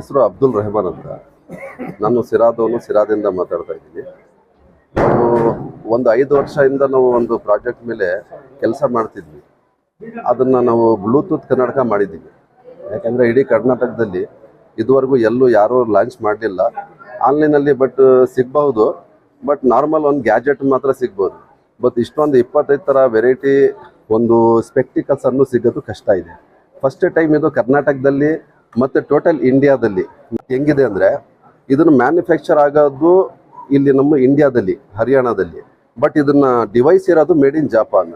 ಹೆಸರು ಅಬ್ದುಲ್ ರೆಹಮಾನ್ ಅಂತ. ನಾನು ಸಿರಾದವನು ಸಿರಾದಿಂದ ಮಾತಾಡ್ತಾ ಇದ್ದೀನಿ. ನಾವು ಒಂದು ಐದು ವರ್ಷದಿಂದ ನಾವು ಒಂದು ಪ್ರಾಜೆಕ್ಟ್ ಮೇಲೆ ಕೆಲಸ ಮಾಡ್ತಿದ್ವಿ. ಅದನ್ನು ನಾವು ಬ್ಲೂಟೂತ್ ಕರ್ನಾಟಕ ಮಾಡಿದ್ದೀವಿ. ಯಾಕಂದ್ರೆ ಇಡೀ ಕರ್ನಾಟಕದಲ್ಲಿ ಇದುವರೆಗೂ ಎಲ್ಲೂ ಯಾರೂ ಲಾಂಚ್ ಮಾಡಲಿಲ್ಲ. ಆನ್ಲೈನಲ್ಲಿ ಬಟ್ ಸಿಗ್ಬಹುದು. ಬಟ್ ನಾರ್ಮಲ್ ಒಂದು ಗ್ಯಾಜೆಟ್ ಮಾತ್ರ ಸಿಗ್ಬೋದು. ಬಟ್ ಇಷ್ಟೊಂದು ಇಪ್ಪತ್ತೈದು ಥರ ವೆರೈಟಿ ಒಂದು ಸ್ಪೆಕ್ಟಿಕಲ್ಸ್ ಅನ್ನು ಸಿಗೋದು ಕಷ್ಟ ಇದೆ. ಫಸ್ಟ್ ಟೈಮ್ ಇದು ಕರ್ನಾಟಕದಲ್ಲಿ ಮತ್ತು ಟೋಟಲ್ ಇಂಡಿಯಾದಲ್ಲಿ ಹೆಂಗಿದೆ ಅಂದರೆ ಇದನ್ನು ಮ್ಯಾನುಫ್ಯಾಕ್ಚರ್ ಆಗೋದು ಇಲ್ಲಿ ನಮ್ಮ ಇಂಡಿಯಾದಲ್ಲಿ ಹರಿಯಾಣದಲ್ಲಿ. ಬಟ್ ಇದನ್ನು ಡಿವೈಸ್ ಇರೋದು ಮೇಡ್ ಇನ್ ಜಪಾನ್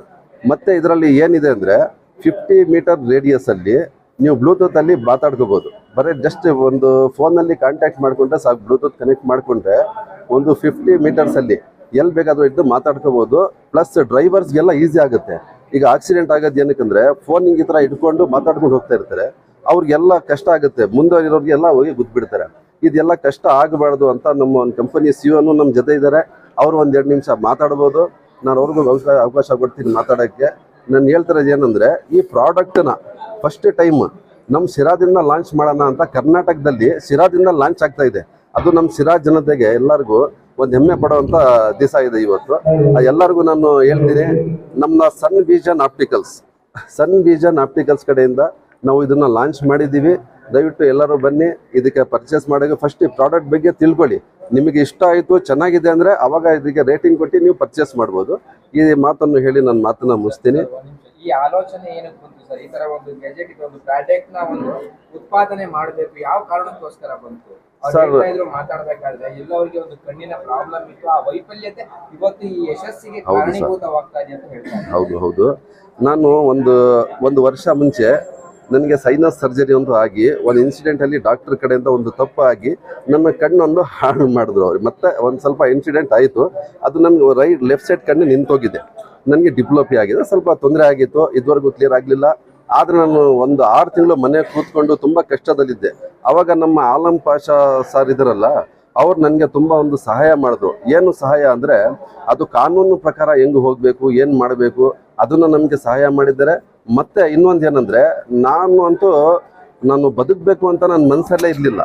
ಮತ್ತು ಇದರಲ್ಲಿ ಏನಿದೆ ಅಂದರೆ ಫಿಫ್ಟಿ ಮೀಟರ್ ರೇಡಿಯಸಲ್ಲಿ ನೀವು ಬ್ಲೂಟೂತಲ್ಲಿ ಮಾತಾಡ್ಕೋಬೋದು. ಬರೀ ಜಸ್ಟ್ ಒಂದು ಫೋನಲ್ಲಿ ಕಾಂಟ್ಯಾಕ್ಟ್ ಮಾಡಿಕೊಂಡ್ರೆ ಸಾಕು ಬ್ಲೂಟೂತ್ ಕನೆಕ್ಟ್ ಮಾಡಿಕೊಂಡ್ರೆ ಒಂದು ಫಿಫ್ಟಿ ಮೀಟರ್ಸಲ್ಲಿ ಎಲ್ಲಿ ಬೇಕಾದರೂ ಇದ್ದು ಮಾತಾಡ್ಕೋಬೋದು. ಪ್ಲಸ್ ಡ್ರೈವರ್ಸ್ಗೆಲ್ಲ ಈಸಿ ಆಗುತ್ತೆ. ಈಗ ಆಕ್ಸಿಡೆಂಟ್ ಆಗೋದು ಏನಕ್ಕಂದರೆ ಫೋನ್ ಈ ಥರ ಇಟ್ಕೊಂಡು ಮಾತಾಡ್ಕೊಂಡು ಹೋಗ್ತಾ ಇರ್ತಾರೆ. ಅವ್ರಿಗೆಲ್ಲ ಕಷ್ಟ ಆಗುತ್ತೆ. ಮುಂದೆ ಇರೋರಿಗೆಲ್ಲ ಹೋಗಿ ಗುದ್ಬಿಡ್ತಾರೆ. ಇದೆಲ್ಲ ಕಷ್ಟ ಆಗಬಾರ್ದು ಅಂತ ನಮ್ಮ ಒಂದು ಕಂಪನಿ ಸಿ ಅನ್ನು ನಮ್ಮ ಜೊತೆ ಇದ್ದಾರೆ. ಅವರು ಒಂದು ಎರಡು ನಿಮಿಷ ಮಾತಾಡ್ಬೋದು. ನಾನು ಅವ್ರಿಗೂ ಅವಕಾಶ ಅವಕಾಶ ಕೊಡ್ತೀನಿ ಮಾತಾಡೋಕ್ಕೆ. ನಾನು ಹೇಳ್ತಿರೋದು ಏನಂದರೆ, ಈ ಪ್ರಾಡಕ್ಟನ್ನ ಫಸ್ಟ್ ಟೈಮ್ ನಮ್ಮ ಸಿರಾದಿಂದ ಲಾಂಚ್ ಮಾಡೋಣ ಅಂತ ಕರ್ನಾಟಕದಲ್ಲಿ ಸಿರಾದಿಂದ ಲಾಂಚ್ ಆಗ್ತಾ ಇದೆ. ಅದು ನಮ್ಮ ಸಿರಾ ಜನತೆಗೆ ಎಲ್ಲರಿಗೂ ಒಂದು ಹೆಮ್ಮೆ ಪಡುವಂಥ ದಿವಸ ಇದೆ ಇವತ್ತು. ಎಲ್ಲರಿಗೂ ನಾನು ಹೇಳ್ತೀನಿ ನಮ್ಮ sun vision opticals sun vision opticals ಕಡೆಯಿಂದ ನಾವು ಇದನ್ನ ಲಾಂಚ್ ಮಾಡಿದ್ದೀವಿ. ದಯವಿಟ್ಟು ಎಲ್ಲರೂ ಬನ್ನಿ ಇದಕ್ಕೆ ಪರ್ಚೇಸ್ ಮಾಡೋಕೆ ಫಸ್ಟ್ ಈ ಪ್ರಾಡಕ್ಟ್ ಬಗ್ಗೆ ತಿಳ್ಕೊಳ್ಳಿ. ನಿಮಗೆ ಇಷ್ಟ ಆಯಿತು ಚೆನ್ನಾಗಿದೆ ಅಂದರೆ ಅವಾಗ ಇದಕ್ಕೆ ರೇಟಿಂಗ್ ಕೊಟ್ಟು ನೀವು ಪರ್ಚೇಸ್ ಮಾಡ್ಬೋದು. ಈ ಮಾತನ್ನು ಹೇಳಿ ನನ್ನ ಮಾತನ್ನ ಮುಗಿಸ್ತೀನಿ. ಈ ಆಲೋಚನೆ ಏನಕ್ಕೆ ಬಂತು ಸರ್? ಈ ತರ ಒಂದು ಗೆಜೆಟ್ ಒಂದು ಪ್ರಾಡಕ್ಟ್ನ ಒಂದು ಉತ್ಪಾದನೆ ಮಾಡಬೇಕು ಯಾವ ಕಾರಣಕ್ಕೋಸ್ಕರ ಬಂತು? ಇದ್ರು ಮಾತಾಡ್ಬೇಕಾದ್ರೆ ಎಲ್ಲವರಿಗೆ ಒಂದು ಕಣ್ಣಿನ ಪ್ರಾಬ್ಲಮ್ ಇತ್ತು. ಆ ವೈಫಲ್ಯತೆ ಇವತ್ತು ಈ ಯಶಸ್ಸಿಗೆ ಕಾರಣೀಭೂತವಾಗ್ತಾ ಇದೆ ಅಂತ ಹೇಳ್ತಾರೆ ಹೌದು ಹೌದು. ನಾನು ಒಂದು ಒಂದು ವರ್ಷ ಮುಂಚೆ ನನಗೆ ಸೈನಸ್ ಸರ್ಜರಿ ಒಂದು ಆಗಿ, ಒಂದು ಇನ್ಸಿಡೆಂಟ್ ಅಲ್ಲಿ ಡಾಕ್ಟರ್ ಕಡೆಯಿಂದ ಒಂದು ತಪ್ಪು ಆಗಿ ನನ್ನ ಕಣ್ಣೊಂದು ಹಾಳು ಮಾಡಿದ್ರು ಅವ್ರು. ಮತ್ತೆ ಒಂದು ಸ್ವಲ್ಪ ಇನ್ಸಿಡೆಂಟ್ ಆಯಿತು. ಅದು ನನಗೆ ರೈಟ್ ಲೆಫ್ಟ್ ಸೈಡ್ ಕಣ್ಣು ನಿಂತೋಗಿದೆ. ನನಗೆ ಡಿಪ್ಲೋಪಿ ಆಗಿದೆ. ಸ್ವಲ್ಪ ತೊಂದರೆ ಆಗಿತ್ತು. ಇದುವರೆಗೂ ಕ್ಲಿಯರ್ ಆಗಲಿಲ್ಲ. ಆದರೆ ನಾನು ಒಂದು ಆರು ತಿಂಗಳು ಮನೆ ಕೂತ್ಕೊಂಡು ತುಂಬ ಕಷ್ಟದಲ್ಲಿದ್ದೆ. ಆವಾಗ ನಮ್ಮ ಆಲಂ ಪಾಷಾ ಸರ್ ಇದ್ರಲ್ಲ, ಅವ್ರು ನನಗೆ ತುಂಬ ಒಂದು ಸಹಾಯ ಮಾಡಿದ್ರು. ಏನು ಸಹಾಯ ಅಂದರೆ, ಅದು ಕಾನೂನು ಪ್ರಕಾರ ಹೆಂಗೆ ಹೋಗಬೇಕು, ಏನು ಮಾಡಬೇಕು, ಅದನ್ನು ನಮಗೆ ಸಹಾಯ ಮಾಡಿದ್ದಾರೆ. ಮತ್ತೆ ಇನ್ನೊಂದು ಏನಂದ್ರೆ, ನಾನು ಅಂತೂ ನಾನು ಬದುಕಬೇಕು ಅಂತ ನನ್ನ ಮನಸ್ಸಲ್ಲೇ ಇರಲಿಲ್ಲ.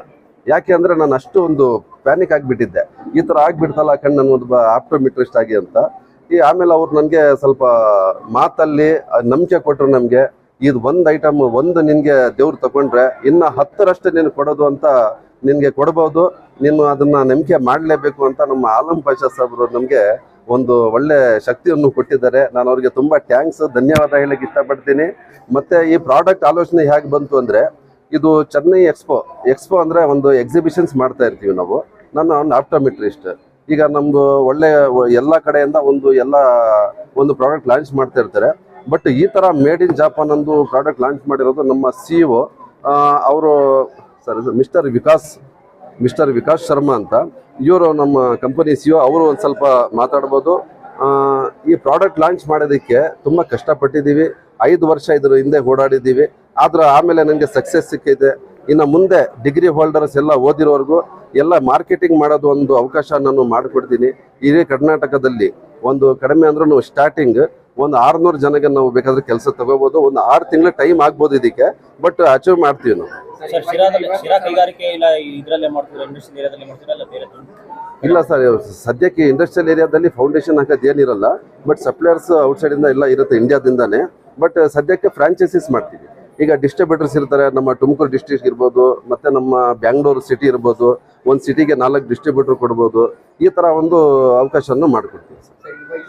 ಯಾಕೆ ಅಂದರೆ ನಾನು ಅಷ್ಟು ಒಂದು ಪ್ಯಾನಿಕ್ ಆಗಿಬಿಟ್ಟಿದ್ದೆ. ಈ ಥರ ಆಗಿಬಿಡ್ತಲ್ಲ ಕಣ್ಣು ನನ್ನ ಒಂದು ಆಪ್ಟೋಮೆಟ್ರಿಸ್ಟ್ ಆಗಿ ಅಂತ. ಈ ಆಮೇಲೆ ಅವ್ರು ನನಗೆ ಸ್ವಲ್ಪ ಮಾತಲ್ಲಿ ನಂಬಿಕೆ ಕೊಟ್ಟರು ನಮಗೆ. ಇದು ಒಂದು ಐಟಮ್ ಒಂದು ನಿನಗೆ ದೇವ್ರು ತಗೊಂಡ್ರೆ, ಇನ್ನು ಹತ್ತರಷ್ಟು ನೀನು ಕೊಡೋದು ಅಂತ ನಿನಗೆ ಕೊಡ್ಬೋದು. ನೀನು ಅದನ್ನು ನಂಬಿಕೆ ಮಾಡಲೇಬೇಕು ಅಂತ ನಮ್ಮ ಆಲಂ ಪಾಷಾ ಸಾಬ್ರು ನಮಗೆ ಒಂದು ಒಳ್ಳೆ ಶಕ್ತಿಯನ್ನು ಕೊಟ್ಟಿದ್ದಾರೆ. ನಾನು ಅವರಿಗೆ ತುಂಬ ಥ್ಯಾಂಕ್ಸ್ ಧನ್ಯವಾದ ಹೇಳಕ್ಕೆ ಇಷ್ಟಪಡ್ತೀನಿ. ಮತ್ತೆ ಈ ಪ್ರಾಡಕ್ಟ್ ಆಲೋಚನೆ ಹೇಗೆ ಬಂತು ಅಂದರೆ, ಇದು ಚೆನ್ನೈ ಎಕ್ಸ್ಪೋ ಎಕ್ಸ್ಪೋ ಅಂದರೆ ಒಂದು ಎಕ್ಸಿಬಿಷನ್ಸ್ ಮಾಡ್ತಾ ಇರ್ತೀವಿ ನಾವು. ನಾನು ಒಂದು ಆಪ್ಟೋಮೆಟ್ರಿಸ್ಟ್ ಈಗ ನಮ್ಮದು ಒಳ್ಳೆ ಎಲ್ಲ ಕಡೆಯಿಂದ ಒಂದು ಎಲ್ಲ ಒಂದು ಪ್ರಾಡಕ್ಟ್ ಲಾಂಚ್ ಮಾಡ್ತಾ ಇರ್ತಾರೆ. ಬಟ್ ಈ ಥರ ಮೇಡ್ ಇನ್ ಜಾಪಾನ್ ಒಂದು ಪ್ರಾಡಕ್ಟ್ ಲಾಂಚ್ ಮಾಡಿರೋದು ನಮ್ಮ ಸಿ ಇ ಅವರು sir mister Vikas mister Vikas Sharma ಅಂತ. ಇವರು ನಮ್ಮ ಕಂಪನಿ ಸಿ ಅವರು ಒಂದು ಸ್ವಲ್ಪ ಮಾತಾಡ್ಬೋದು. ಈ ಪ್ರಾಡಕ್ಟ್ ಲಾಂಚ್ ಮಾಡೋದಕ್ಕೆ ತುಂಬ ಕಷ್ಟಪಟ್ಟಿದ್ದೀವಿ. ಐದು ವರ್ಷ ಇದ್ರ ಹಿಂದೆ ಓಡಾಡಿದ್ದೀವಿ. ಆದ್ರೆ ಆಮೇಲೆ ನನಗೆ ಸಕ್ಸಸ್ ಸಿಕ್ಕಿದೆ. ಇನ್ನು ಮುಂದೆ ಡಿಗ್ರಿ ಹೋಲ್ಡರ್ಸ್ ಎಲ್ಲ ಓದಿರೋರ್ಗೂ ಎಲ್ಲ ಮಾರ್ಕೆಟಿಂಗ್ ಮಾಡೋದು ಒಂದು ಅವಕಾಶ ನಾನು ಮಾಡಿಕೊಡ್ತೀನಿ. ಇಡೀ ಕರ್ನಾಟಕದಲ್ಲಿ ಒಂದು ಕಡಿಮೆ ಅಂದ್ರೂ ಸ್ಟಾರ್ಟಿಂಗ್ ಒಂದು ಆರುನೂರು ಜನಕ್ಕೆ ನಾವು ಬೇಕಾದ್ರೆ ಕೆಲಸ ತಗೋಬೋದು. ಒಂದು ಆರು ತಿಂಗಳ ಟೈಮ್ ಆಗ್ಬೋದು ಇದಕ್ಕೆ. ಬಟ್ ಅಚೀವ್ ಮಾಡ್ತೀವಿ ನಾವು. ಇಲ್ಲ ಇಂಡಸ್ಟ್ರಿಯಲ್ ಏರಿಯಾದಲ್ಲಿ ಇಲ್ಲ ಸರ್ ಸದ್ಯಕ್ಕೆ ಇಂಡಸ್ಟ್ರಿಯಲ್ ಏರಿಯಾದಲ್ಲಿ ಫೌಂಡೇಶನ್ ಹಾಕೋದು ಏನಿರಲ್ಲ ಬಟ್ ಸಪ್ಲೈಯರ್ಸ್ ಔಟ್ಸೈಡ್ ಇಂದ ಎಲ್ಲ ಇರುತ್ತೆ ಇಂಡಿಯಾದಿಂದಾನೆ ಬಟ್ ಸದ್ಯಕ್ಕೆ ಫ್ರಾಂಚೈಸಿಸ್ ಮಾಡ್ತೀವಿ. ಈಗ ಡಿಸ್ಟ್ರಿಬ್ಯೂಟರ್ಸ್ ಇರ್ತಾರೆ ನಮ್ಮ ತುಮಕೂರು ಡಿಸ್ಟ್ರಿಕ್ಟ್ ಇರ್ಬೋದು ಮತ್ತೆ ನಮ್ಮ ಬ್ಯಾಂಗ್ಳೂರು ಸಿಟಿ ಇರ್ಬೋದು ಒಂದು ಸಿಟಿಗೆ ನಾಲ್ಕು ಡಿಸ್ಟ್ರಿಬ್ಯೂಟರ್ ಕೊಡ್ಬೋದು ಈ ತರ ಒಂದು ಅವಕಾಶವನ್ನು ಮಾಡಿಕೊಡ್ತೀವಿ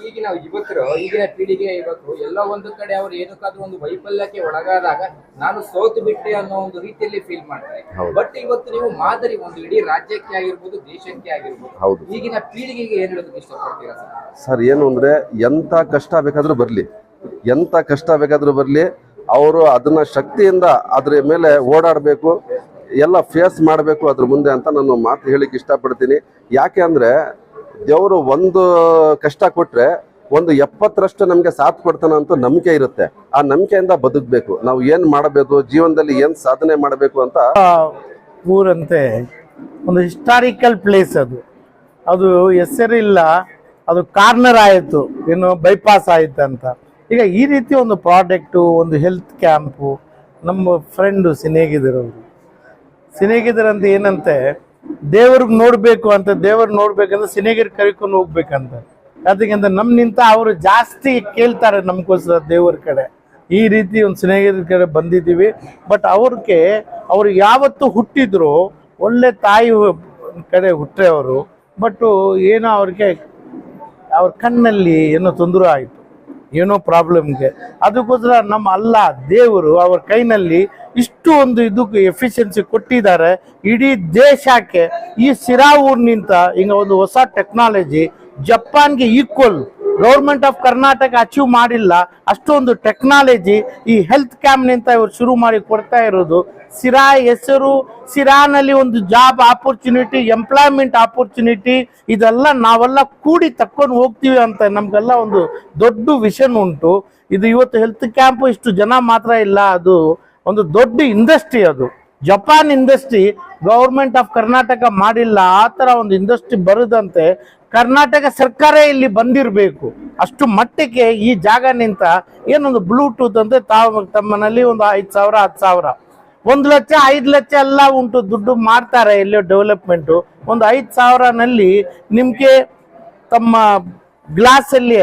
ಈಗಿನ ಯುವಕರು ಈಗಿನ ಪೀಳಿಗೆ ಯುವಕರು ಎಲ್ಲ ಒಂದು ಕಡೆ ಅವರು ಏನಕ್ಕಾದ್ರೂ ಒಂದು ವೈಫಲ್ಯಕ್ಕೆ ಒಳಗಾದಾಗ ನಾನು ಸೋತು ಬಿಟ್ಟೆ ಅನ್ನೋ ಒಂದು ರೀತಿಯಲ್ಲಿ ಫೀಲ್ ಮಾಡ್ತಾರೆ. ಬಟ್ ಇವತ್ತು ನೀವು ಮಾದರಿ ಒಂದು ಇಡೀ ರಾಜ್ಯಕ್ಕೆ ಆಗಿರ್ಬೋದು ದೇಶಕ್ಕೆ ಆಗಿರ್ಬೋದು ಹೌದು. ಈಗಿನ ಪೀಳಿಗೆಗೆ ಏನ್ ಹೇಳೋದಕ್ಕೆ ಇಷ್ಟಪಡ್ತೀರಾ ಸರ್? ಸರ್ ಏನು ಅಂದ್ರೆ ಎಂತ ಕಷ್ಟ ಬೇಕಾದ್ರೂ ಬರಲಿ. ಎಂತ ಕಷ್ಟ ಬೇಕಾದ್ರೂ ಬರಲಿ. ಅವರು ಅದನ್ನ ಶಕ್ತಿಯಿಂದ ಅದ್ರ ಮೇಲೆ ಓಡಾಡಬೇಕು, ಎಲ್ಲ ಫೇಸ್ ಮಾಡಬೇಕು ಅದ್ರ ಮುಂದೆ ಅಂತ ನಾನು ಮಾತು ಹೇಳಿಕ್ಕೆ ಇಷ್ಟಪಡ್ತೀನಿ. ಯಾಕೆ ಅಂದ್ರೆ ದೇವರು ಒಂದು ಕಷ್ಟ ಕೊಟ್ರೆ ಒಂದು ಎಪ್ಪತ್ತರಷ್ಟು ನಮಗೆ ಸಾಥ್ ಕೊಡ್ತಾನೆ ಅಂತ ನಂಬಿಕೆ ಇರುತ್ತೆ. ಆ ನಂಬಿಕೆಯಿಂದ ಬದುಕಬೇಕು. ನಾವು ಏನ್ ಮಾಡಬೇಕು, ಜೀವನದಲ್ಲಿ ಏನ್ ಸಾಧನೆ ಮಾಡಬೇಕು ಅಂತ ಊರಂತೆ, ಒಂದು ಹಿಸ್ಟಾರಿಕಲ್ ಪ್ಲೇಸ್ ಅದು. ಅದು ಹೆಸರಿಲ್ಲ, ಅದು ಕಾರ್ನರ್ ಆಯಿತು, ಏನು ಬೈಪಾಸ್ ಆಯಿತು ಅಂತ ಈಗ ಈ ರೀತಿ ಒಂದು ಪ್ರಾಡಕ್ಟು, ಒಂದು ಹೆಲ್ತ್ ಕ್ಯಾಂಪು ನಮ್ಮ ಫ್ರೆಂಡು ಸಿನೇಗಿದ್ರು ಅವರು ಸಿನೇಗಿದ್ರಂತ ಏನಂತೆ, ದೇವ್ರಿಗೆ ನೋಡಬೇಕು ಅಂತ ದೇವ್ರಿಗೆ ನೋಡ್ಬೇಕಂದ್ರೆ ಸಿನೇಗಿರ್ ಕರಿಕೊಂಡು ಹೋಗ್ಬೇಕಂತ. ಅದಕ್ಕಿಂತ ನಮ್ನಿಂತ ಅವರು ಜಾಸ್ತಿ ಕೇಳ್ತಾರೆ ನಮ್ಗೋಸ್ಕರ ದೇವ್ರ ಕಡೆ. ಈ ರೀತಿ ಒಂದು ಸ್ನೇಹಿತರ ಕಡೆ ಬಂದಿದ್ದೀವಿ. ಬಟ್ ಅವ್ರಿಗೆ, ಅವ್ರು ಯಾವತ್ತು ಹುಟ್ಟಿದ್ರು, ಒಳ್ಳೆ ತಾಯಿ ಕಡೆ ಹುಟ್ಟರೆ ಅವರು. ಬಟ್ ಏನೋ ಅವ್ರಿಗೆ, ಅವ್ರ ಕಣ್ಣಲ್ಲಿ ಏನೋ ತೊಂದರೆ ಆಯಿತು. ಏನೋ ಪ್ರಾಬ್ಲಮ್ಗೆ. ಅದಕ್ಕೋಸ್ಕರ ನಮ್ಮ ಅಲ್ಲ, ದೇವರು ಅವ್ರ ಕೈನಲ್ಲಿ ಇಷ್ಟು ಒಂದು ಇದಕ್ಕೆ ಎಫಿಷಿಯನ್ಸಿ ಕೊಟ್ಟಿದ್ದಾರೆ. ಇಡೀ ದೇಶಕ್ಕೆ ಈ ಸಿರಾ ಊರ್ನಿಂತ ಹಿಂಗ ಒಂದು ಹೊಸ technology ಜಪಾನ್ಗೆ equal government of Karnataka achieve ಮಾಡಿಲ್ಲ. ಅಷ್ಟೊಂದು ಟೆಕ್ನಾಲಜಿ ಈ ಹೆಲ್ತ್ ಕ್ಯಾಂಪ್ನಿಂದ ಇವರು ಶುರು ಮಾಡಿ ಕೊಡ್ತಾ ಇರೋದು. ಸಿರಾ ಹೆಸರು, ಸಿರಾನಲ್ಲಿ ಒಂದು ಜಾಬ್ ಆಪರ್ಚುನಿಟಿ ಎಂಪ್ಲಾಯ್ಮೆಂಟ್ ಆಪರ್ಚುನಿಟಿ ಇದೆಲ್ಲ ನಾವೆಲ್ಲ ಕೂಡಿ ತಕ್ಕೊಂಡು ಹೋಗ್ತೀವಿ ಅಂತ ನಮಗೆಲ್ಲ ಒಂದು ದೊಡ್ಡ ವಿಷನ್ ಉಂಟು. ಇದು ಇವತ್ತು ಹೆಲ್ತ್ ಕ್ಯಾಂಪ್ ಇಷ್ಟು ಜನ ಮಾತ್ರ ಇಲ್ಲ, ಅದು ಒಂದು ದೊಡ್ಡ ಇಂಡಸ್ಟ್ರಿ ಅದು. Japan industry government of Karnataka ಮಾಡಿಲ್ಲ, ಆ ಥರ ಒಂದು ಇಂಡಸ್ಟ್ರಿ ಬರುದಂತೆ ಕರ್ನಾಟಕ ಸರ್ಕಾರ ಇಲ್ಲಿ ಬಂದಿರಬೇಕು. ಅಷ್ಟು ಮಟ್ಟಕ್ಕೆ ಈ ಜಾಗ ನಿಂತ ಏನೊಂದು ಬ್ಲೂಟೂತ್ ಅಂದ್ರೆ ತಾವು ತಮ್ಮನಲ್ಲಿ ಒಂದು ಐದು ಸಾವಿರ, ಹತ್ತು ಸಾವಿರ. ಒಂದು ಲಕ್ಷ, ಐದು ಲಕ್ಷ ಎಲ್ಲ ಉಂಟು, ದುಡ್ಡು ಮಾಡ್ತಾರೆ ಎಲ್ಲೋ ಡೆವಲಪ್ಮೆಂಟು ಒಂದು ಐದು ಸಾವಿರನಲ್ಲಿ ನಿಮಗೆ ತಮ್ಮ ಗ್ಲಾಸಲ್ಲಿ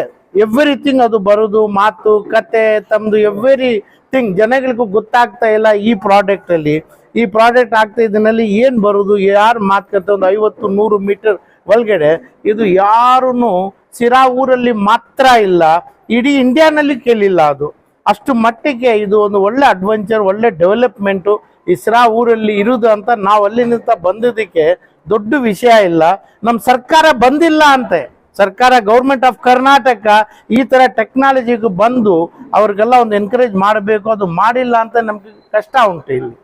ಎವ್ರಿಥಿಂಗ್ ಅದು ಬರೋದು, ಮಾತು, ಕತೆ ತಮ್ಮದು ಎವ್ರಿಥಿಂಗ್ ಜನಗಳಿಗೂ ಗೊತ್ತಾಗ್ತಾ ಇಲ್ಲ ಈ ಪ್ರಾಡಕ್ಟಲ್ಲಿ ಈ ಪ್ರಾಡಕ್ಟ್ ಆಗ್ತಾ ಇದನ್ನಲ್ಲಿ ಏನು ಬರೋದು, ಯಾರು ಮಾತುಕತೆ ಒಂದು ಐವತ್ತು, ನೂರು ಮೀಟರ್ ಒಳಗಡೆ ಇದು ಯಾರೂ ಸಿರಾ ಊರಲ್ಲಿ ಮಾತ್ರ ಇಲ್ಲ, ಇಡೀ ಇಂಡಿಯಾನಲ್ಲಿ ಕೇಳಿಲ್ಲ ಅದು. ಅಷ್ಟು ಮಟ್ಟಿಗೆ ಇದು ಒಂದು ಒಳ್ಳೆ ಅಡ್ವೆಂಚರ್ ಒಳ್ಳೆ ಡೆವಲಪ್ಮೆಂಟು ಈ ಸಿರಾ ಊರಲ್ಲಿ ಇರುವುದು ಅಂತ ನಾವು ಅಲ್ಲಿನಿಂದ ಬಂದಿದ್ದಕ್ಕೆ ದೊಡ್ಡ ವಿಷಯ ಇಲ್ಲ. ನಮ್ಮ ಸರ್ಕಾರ ಬಂದಿಲ್ಲ ಅಂತೆ. ಸರ್ಕಾರ ಗೌರ್ಮೆಂಟ್ ಆಫ್ ಕರ್ನಾಟಕ ಈ ಥರ ಟೆಕ್ನಾಲಜಿಗೆ ಬಂದು ಅವ್ರಿಗೆಲ್ಲ ಒಂದು ಎನ್ಕರೇಜ್ ಮಾಡಬೇಕು, ಅದು ಮಾಡಿಲ್ಲ ಅಂತ ನಮಗೆ ಕಷ್ಟ ಉಂಟು ಇಲ್ಲಿ.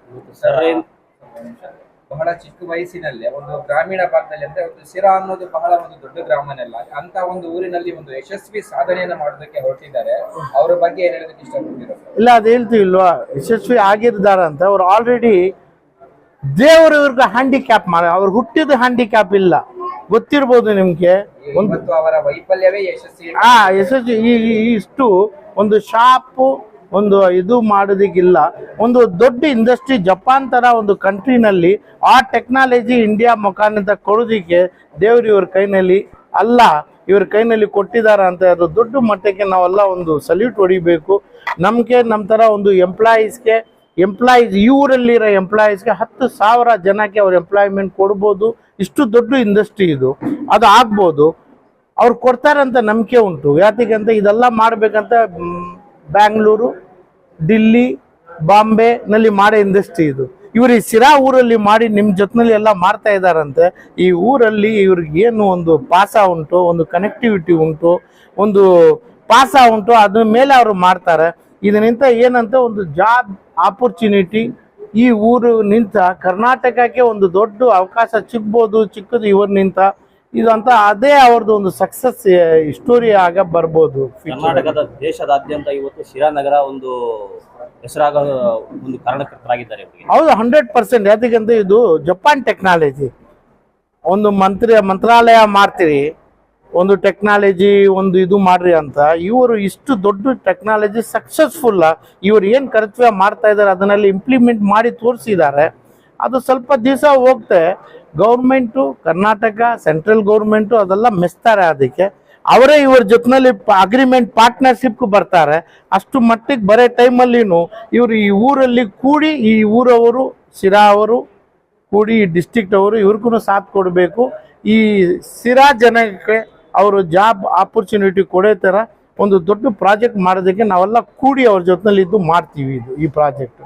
ಬಹಳ ಚಿಕ್ಕ ವಯಸ್ಸಿನಲ್ಲೇ ಒಂದು ಗ್ರಾಮೀಣ ಭಾಗದಲ್ಲಿ ಅಂದ್ರೆ ಒಂದು ಸಿರಾ ಅನ್ನೋದು ಬಹಳ ಒಂದು ದೊಡ್ಡ ಗ್ರಾಮನೆಲ್ಲ. ಅಂತ ಒಂದು ಊರಿನಲ್ಲಿ ಒಂದು ಯಶಸ್ವಿ ಸಾಧನೆಯನ್ನು ಮಾಡೋದಕ್ಕೆ ಹೊರಟಿದ್ದಾರೆ. ಅವರ ಬಗ್ಗೆ ಏನ್ ಹೇಳೋದಕ್ಕೆ ಇಷ್ಟಪಡ್ತೀರಾ? ಇಲ್ಲ ಅದು ಹೇಳ್ತೀವಿಲ್ವಾ ಯಶಸ್ವಿ ಆಗಿದ್ದಾರೆ ಅಂತ ಅವ್ರು ಆಲ್ರೆಡಿ ದೇವರು ಇವ್ರಿಗೆ ಹ್ಯಾಂಡಿಕ್ಯಾಪ್ ಮಾಡ ಅವ್ರು ಹುಟ್ಟಿದ ಹ್ಯಾಂಡಿಕ್ಯಾಪ್ ಇಲ್ಲ. ಗೊತ್ತಿರ್ಬೋದು ನಿಮ್ಗೆ. ಒಂದು ಅವರ ವೈಫಲ್ಯವೇ ಯಶಸ್ವಿ. ಆ ಯಶಸ್ವಿ. ಈ ಇಷ್ಟು ಒಂದು ಶಾಪು ಒಂದು ಇದು ಮಾಡೋದಿಕ್ಕಿಲ್ಲ. ಒಂದು ದೊಡ್ಡ ಇಂಡಸ್ಟ್ರಿ ಜಪಾನ್ ತರ ಒಂದು ಕಂಟ್ರಿನಲ್ಲಿ ಆ ಟೆಕ್ನಾಲಜಿ ಇಂಡಿಯಾ ಮುಖಾಂತರ ಕೊಡೋದಿಕ್ಕೆ ದೇವ್ರು ಇವ್ರ ಕೈನಲ್ಲಿ ಅಲ್ಲ, ಇವ್ರ ಕೈನಲ್ಲಿ ಕೊಟ್ಟಿದಾರ ಅಂತ ಅದು ದೊಡ್ಡ ಮಟ್ಟಕ್ಕೆ ನಾವೆಲ್ಲ ಒಂದು ಸಲ್ಯೂಟ್ ಹೊಡಿಬೇಕು. ನಮಗೆ ನಮ್ಮ ಥರ ಒಂದು ಎಂಪ್ಲಾಯೀಸ್ಗೆ ಎಂಪ್ಲಾಯೀಸ್ ಈ ಊರಲ್ಲಿರೋ ಎಂಪ್ಲಾಯೀಸ್ಗೆ ಹತ್ತು ಸಾವಿರ ಜನಕ್ಕೆ ಅವ್ರು ಎಂಪ್ಲಾಯ್ಮೆಂಟ್ ಕೊಡ್ಬೋದು. ಇಷ್ಟು ದೊಡ್ಡ ಇಂಡಸ್ಟ್ರಿ ಇದು. ಅದು ಆಗ್ಬೋದು. ಅವ್ರು ಕೊಡ್ತಾರಂತ ನಂಬಿಕೆ ಉಂಟು. ಯಾತಿಗಂತ ಇದೆಲ್ಲ ಮಾಡಬೇಕಂತ ಬ್ಯಾಂಗ್ಳೂರು ಡಿಲ್ಲಿ ಬಾಂಬೆ ನಲ್ಲಿ ಮಾಡೋ ಇಂಡಸ್ಟ್ರಿ ಇದು. ಇವರು ಈ ಸಿರಾ ಊರಲ್ಲಿ ಮಾಡಿ ನಿಮ್ಮ ಜೊತೆನಲ್ಲಿ ಎಲ್ಲ ಮಾಡ್ತಾ ಇದ್ದಾರಂತೆ. ಈ ಊರಲ್ಲಿ ಇವ್ರಿಗೆ ಏನು ಒಂದು ಪಾಸ ಉಂಟು, ಒಂದು ಕನೆಕ್ಟಿವಿಟಿ ಉಂಟು, ಒಂದು ಪಾಸ ಉಂಟು, ಅದ್ರ ಮೇಲೆ ಅವರು ಮಾಡ್ತಾರೆ. ಇದರಿಂದ ಏನಂತ ಒಂದು ಜಾಬ್ ಆಪರ್ಚುನಿಟಿ ಈ ಊರು ನಿಂತ ಕರ್ನಾಟಕಕ್ಕೆ ಒಂದು ದೊಡ್ಡ ಅವಕಾಶ ಸಿಗ್ಬೋದು ಚಿಕ್ಕದು ಇವ್ರ ನಿಂತ ಇದಂತ ಅದೇ ಅವ್ರದ್ದು ಒಂದು ಸಕ್ಸಸ್ ಹಿಸ್ಟೋರಿ ಆಗ ಬರ್ಬೋದು. ಕರ್ನಾಟಕದ ದೇಶದಾದ್ಯಂತ ಇವತ್ತು ಶಿರಾನಗರ ಒಂದು ಹೆಸರಾಗ ಒಂದು ಕಾರಣಕರ್ತರಾಗಿದ್ದಾರೆ ಹೌದು ಹಂಡ್ರೆಡ್ ಪರ್ಸೆಂಟ್ ಯಾಕಂತ ಇದು ಜಪಾನ್ ಟೆಕ್ನಾಲಜಿ ಒಂದು ಮಂತ್ರಿ ಮಂತ್ರಾಲಯ ಮಾಡ್ತೀರಿ ಒಂದು ಟೆಕ್ನಾಲಜಿ ಒಂದು ಇದು ಮಾಡ್ರಿ ಅಂತ ಇವರು ಇಷ್ಟು ದೊಡ್ಡ ಟೆಕ್ನಾಲಜಿ ಸಕ್ಸಸ್ಫುಲ್ ಇವ್ರು ಏನು ಕರ್ತವ್ಯ ಮಾಡ್ತಾ ಇದ್ದಾರೆ ಅದನ್ನೆಲ್ಲ ಇಂಪ್ಲಿಮೆಂಟ್ ಮಾಡಿ ತೋರಿಸಿದ್ದಾರೆ. ಅದು ಸ್ವಲ್ಪ ದಿವಸ ಹೋಗ್ತೆ. ಗೌರ್ಮೆಂಟು, ಕರ್ನಾಟಕ, ಸೆಂಟ್ರಲ್ ಗೌರ್ಮೆಂಟು ಅದೆಲ್ಲ ಮೆಸ್ತಾರೆ ಅದಕ್ಕೆ. ಅವರೇ ಇವ್ರ ಜೊತೆನಲ್ಲಿ ಅಗ್ರಿಮೆಂಟ್ ಪಾರ್ಟ್ನರ್ಶಿಪ್ ಬರ್ತಾರೆ. ಅಷ್ಟು ಮಟ್ಟಿಗೆ ಬರೋ ಟೈಮಲ್ಲಿನೂ ಇವರು ಈ ಊರಲ್ಲಿ ಕೂಡಿ ಈ ಊರವರು ಸಿರಾ ಅವರು, ಕೂಡಿ ಈ ಡಿಸ್ಟಿಕ್ಟ್ ಅವರು ಇವ್ರಿಗೂ ಸಾಥ್ ಕೊಡಬೇಕು. ಈ ಸಿರಾ ಜನಕ್ಕೆ ಅವರು ಜಾಬ್ ಆಪರ್ಚುನಿಟಿ ಕೊಡೋ ಥರ ಒಂದು ದೊಡ್ಡ ಪ್ರಾಜೆಕ್ಟ್ ಮಾಡೋದಕ್ಕೆ ನಾವೆಲ್ಲ ಕೂಡಿ ಅವ್ರ ಜೊತೆನಲ್ಲಿ ಇದ್ದು ಮಾಡ್ತೀವಿ ಇದು ಈ ಪ್ರಾಜೆಕ್ಟ್.